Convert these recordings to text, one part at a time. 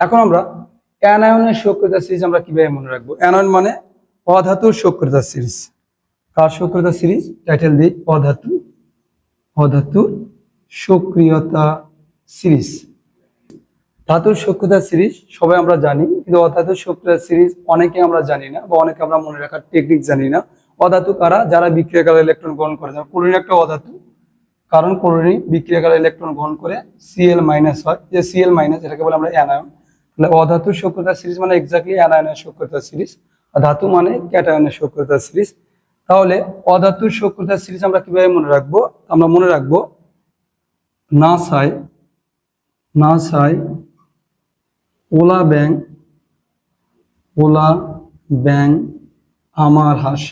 এখন আমরা অ্যানায়নের সক্রিয়তা সিরিজ আমরা কীভাবে মনে রাখব? অ্যানায়ন মানে অধাতুর সক্রিয়তা সিরিজ। কার সক্রিয়তা সিরিজ? টাইটেল দিই অধাতু অধাতুর সক্রিয়তা সিরিজ। ধাতুর সক্রিয়তা সিরিজ সবাই আমরা জানি, কিন্তু অধাতুর সক্রিয়তা সিরিজ অনেকে আমরা জানি না, বা অনেকে আমরা মনে রাখার টেকনিক জানি না। অধাতু কারা? যারা বিক্রিয়াকালে ইলেকট্রন গ্রহণ করে। যেমন ক্লোরিন একটা অধাতু। কারণ ক্লোরিন বিক্রিয়াকালে ইলেকট্রন গ্রহণ করে সিএল মাইনাস হয়। যে সিএল মাইনাস এটাকে বলে আমরা অ্যানায়ন। তাহলে অধাতুর সক্রিয়তা সিরিজ মানে এক্স্যাক্টলি অ্যানায়নের সক্রিয়তা সিরিজ। ধাতু মানে ক্যাটায়নের সক্রিয়তা সিরিজ। তাহলে অধাতুর সক্রিয়তা সিরিজ আমরা কীভাবে মনে রাখব? আমরা মনে রাখব, নাসায় নাসায়, ওলা ব্যাং ওলা ব্যাং আমার হাঁস।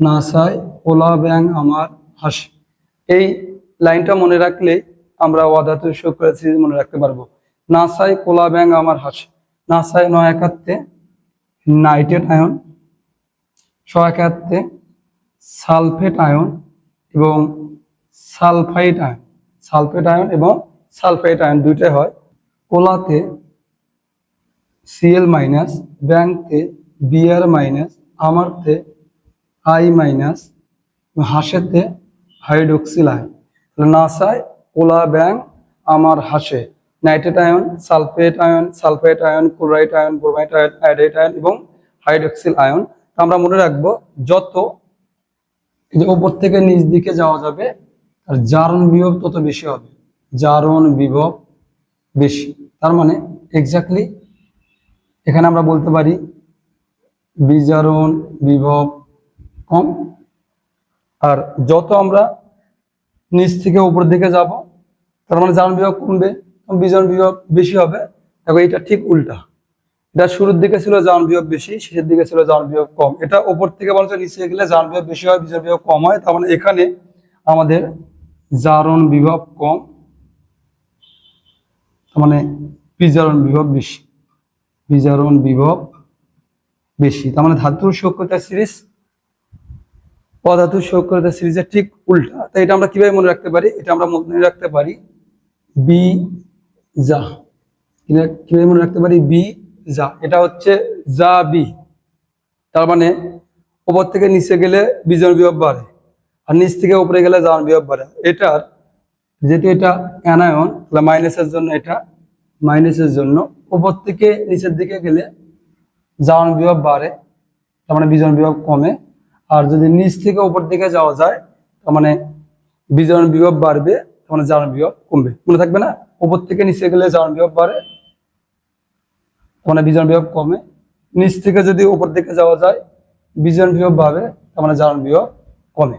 নাসায়, ওলা ব্যাং আমার হাঁস। এই লাইনটা মনে রাখলে আমরা অধাতু সক্রিয় সিরিজ মনে রাখতে পারব। নাসায় কোলা ব্যাং আমার হাঁস। নাসায় নয় একাত্তে নাইট্রেট আয়ন। ছ একাত্তে সালফেট আয়ন এবং সালফাইড আয়ন। সালফেট আয়ন এবং সালফাইড আয়ন দুইটাই হয়। কোলাতে সিএল মাইনাস ব্যাংকতে বিআর মাইনাস আমারতে আই মাইনাস হাঁসেতে হাইড্রোক্সিল আয়ন। নাসায় কোলা ব্যাং আমার হাসে। Nitrate ion, sulphate ion sulphate ion, chloride ion bromide ion iodide ion এবং হাইড্রোক্সিল আয়ন। তা আমরা মনে রাখব, যত উপর থেকে নিচ দিকে যাওয়া যাবে আর জারণ বিভব তত বেশি হবে। জারণ বিভব বেশি। তার মানে এক্স্যাক্টলি এখানে আমরা বলতে পারি, বিজারণ বিভব কম। আর যত আমরা নিচ থেকে উপর দিকে যাব, তার মানে জারণ বিভাগ কমবে। বিজারণ বিভাগ বেশি হবে। দেখো এটা ঠিক উল্টা। এটা শুরুর দিকে ছিল জারণ বিভাগ বেশি, শেষের দিকে ছিল জারণ বিভাগ কম। এটা উপর থেকে বলছে নিচে গেলে জারণ বিভাগ বেশি হয়, বিজন বিভাগ কম হয়। তার মানে এখানে আমাদের জারণ বিভাগ কম, তার মানে বিজারণ বিভাগ বেশি, বিজারণ বিভব বেশি। তার মানে ধাতুর সক্রিয়তা সিরিজ, অধাতুর সক্রিয়তা সিরিজের ঠিক উল্টা। তাই এটা আমরা কীভাবে মনে রাখতে পারি? এটা আমরা মনে রাখতে পারি বি যা। কীভাবে মনে রাখতে পারি বি, যা। এটা হচ্ছে যা বি। তার মানে উপর থেকে নিচে গেলে বিজন বিভব বাড়ে, আর নিচ থেকে উপরে গেলে জারণ বিভব বাড়ে। এটার যেহেতু এটা অ্যানায়ন, তাহলে মাইনাসের জন্য এটা মাইনাসের জন্য উপর থেকে নিচের দিকে গেলে জারণ বিভব বাড়ে, তার মানে বিজন বিভব কমে। আর যদি নিচ থেকে উপর দিকে যাওয়া যায়, তার মানে বিজন বিভব বাড়বে তার মানে জারণ বিভব কমবে। মনে থাকবে না? উপর থেকে নিচে গেলে জারণ বিভব বাড়ে তোমার বিজন বিভব কমে। নিচ থেকে যদি উপর দিকে যাওয়া যায় বিজন বিভব বাড়বে, তার মানে জারণ বিভব কমে।